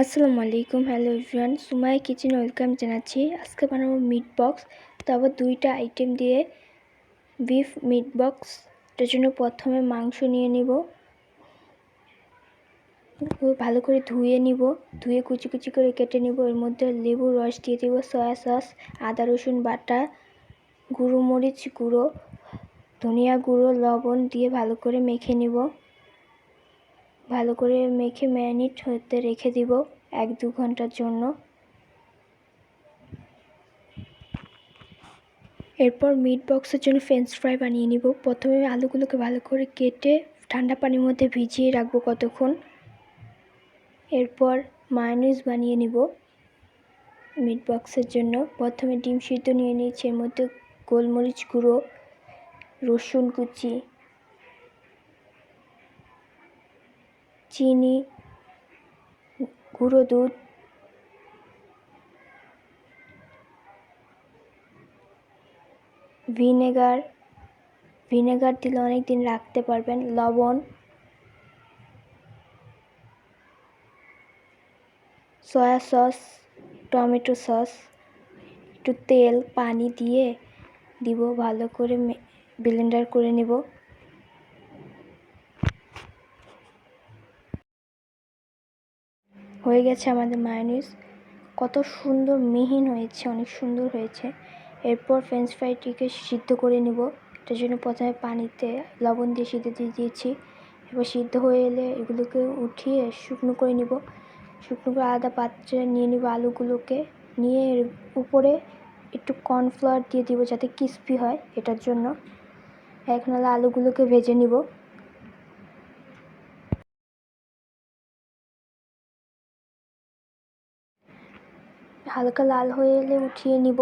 আসসালামু আলাইকুম, hello everyone. Sumai kitchen welcome জানাচ্ছি। আজকে বানাবো মিট বক্স তারপর দুইটা আইটেম দিয়ে বিফ মিট বক্স এটার জন্য প্রথমে মাংস নিয়ে নিব। ভালো করে ধুয়ে নিব। ধুয়ে কুচি কুচি করে কেটে নিব। এর মধ্যে লেবুর রস দিয়ে দিব সয়া সস আদা রসুন বাটা, গুঁড়ো মরিচ গুঁড়ো, ধনিয়া গুঁড়ো, লবণ দিয়ে ভালো করে মেখে নিব। ভালো করে মেখে ম্যারিনেট হতে রেখে দিব এক দু ঘণ্টার জন্য। এরপর মিট বক্সের জন্য ফ্রেঞ্চ ফ্রাই বানিয়ে নিব। প্রথমে আলুগুলোকে ভালো করে কেটে ঠান্ডা পানির মধ্যে ভিজিয়ে রাখব কতক্ষণ। এরপর মায়োনিজ বানিয়ে নিব মিট বক্সের জন্য। প্রথমে ডিম সিদ্ধ নিয়ে নিয়েছি, এর মধ্যে গোলমরিচ গুঁড়ো, রসুন কুচি চিনি, গুঁড়ো দুধ, ভিনেগার। ভিনেগার দিলে অনেক দিন রাখতে পারবেন। লবণ, সয়া সস, টমেটো সস, একটু তেল, পানি দিয়ে দিব, ভালো করে ব্লেন্ডার করে নেব। হয়ে গেছে আমাদের মায়োনিজ কত সুন্দর মিহিন হয়েছে, অনেক সুন্দর হয়েছে। এরপর ফ্রেঞ্চ ফ্রাইটিকে সিদ্ধ করে নেব। এটার জন্য প্রথমে পানিতে লবণ দিয়ে সিদ্ধ দিয়ে দিয়েছি। এবার সিদ্ধ হয়ে এলে এগুলোকে উঠিয়ে শুকনো করে নিব। শুকনো করে আলাদা পাত্রে নিয়ে নিব আলুগুলোকে। নিয়ে এর উপরে একটু কর্নফ্লাওয়ার দিয়ে দিব যাতে ক্রিস্পি হয় এটার জন্য। এখন আলুগুলোকে ভেজে নিব। হালকা লাল হয়ে এলে উঠিয়ে নিব।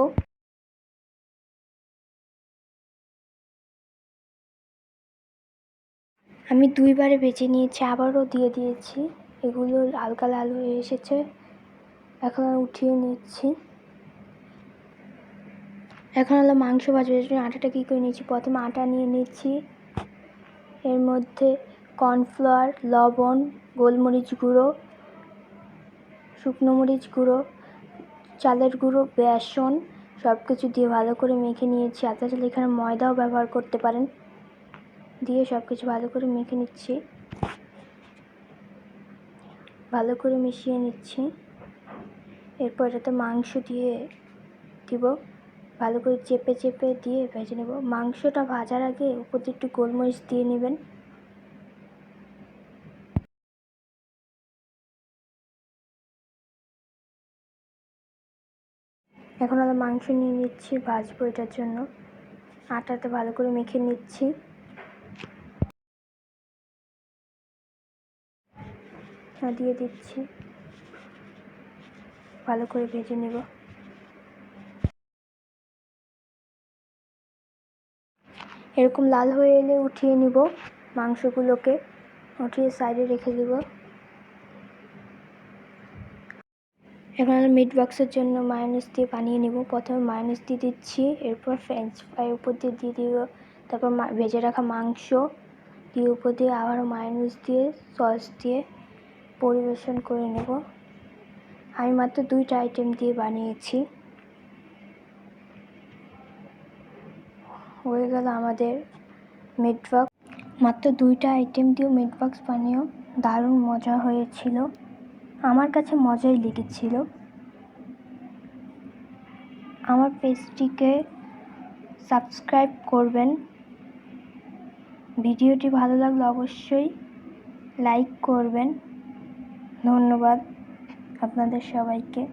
আমি দুইবারে বেছে নিয়েছি, আবারও দিয়ে দিয়েছি। এগুলো হালকা লাল হয়ে এসেছে, এখন উঠিয়ে নিচ্ছি। এখন হলো মাংস ভাজার জন্য আটাটা কী করে নিয়েছি? প্রথমে আটা নিয়ে নিচ্ছি। এর মধ্যে কর্নফ্লাওয়ার, লবণ, গোলমরিচ গুঁড়ো, শুকনো মরিচ গুঁড়ো চালের গুঁড়ো, বেসন সব কিছু দিয়ে ভালো করে মেখে নিয়েছি। আপনারা চাইলে এখানে ময়দাও ব্যবহার করতে পারেন। দিয়ে সব কিছু ভালো করে মেখে নিচ্ছি। ভালো করে মিশিয়ে নিচ্ছি। এরপর এটাতে মাংস দিয়ে দিব। ভালো করে চেপে চেপে দিয়ে ভেজে নেব। মাংসটা ভাজার আগে উপর দিয়ে একটু গোলমরিচ দিয়ে নেবেন। এখন আমরা মাংস নিয়ে নিচ্ছি, ভাজবো এটার জন্য। আটাতে ভালো করে মেখে নিচ্ছি। দিয়ে দিচ্ছি। ভালো করে ভেজে নেব। এরকম লাল হয়ে এলে উঠিয়ে নিব মাংসগুলোকে। উঠিয়ে সাইডে রেখে দেব। এখন মিট বক্সের জন্য মায়োনিজ দিয়ে বানিয়ে নেব। প্রথমে মায়োনিজ দিয়ে দিচ্ছি, এরপর ফ্রেঞ্চ ফ্রাই উপর দিয়ে দিয়ে দিব। তারপর ভেজে রাখা মাংস দিয়ে উপর দিয়ে আবারও মায়োনিজ দিয়ে সস দিয়ে পরিবেশন করে নেব। আমি মাত্র দুইটা আইটেম দিয়ে বানিয়েছি। হয়ে গেল আমাদের মিটবক্স মাত্র দুইটা আইটেম দিয়েও মিটবক্স বানিয়েও দারুণ মজা হয়েছিল। আমার কাছে মজাই লেগেছিল। আমার পেজটিকে সাবস্ক্রাইব করবেন। ভিডিওটি ভালো লাগলে অবশ্যই লাইক করবেন। ধন্যবাদ আপনাদের সবাইকে।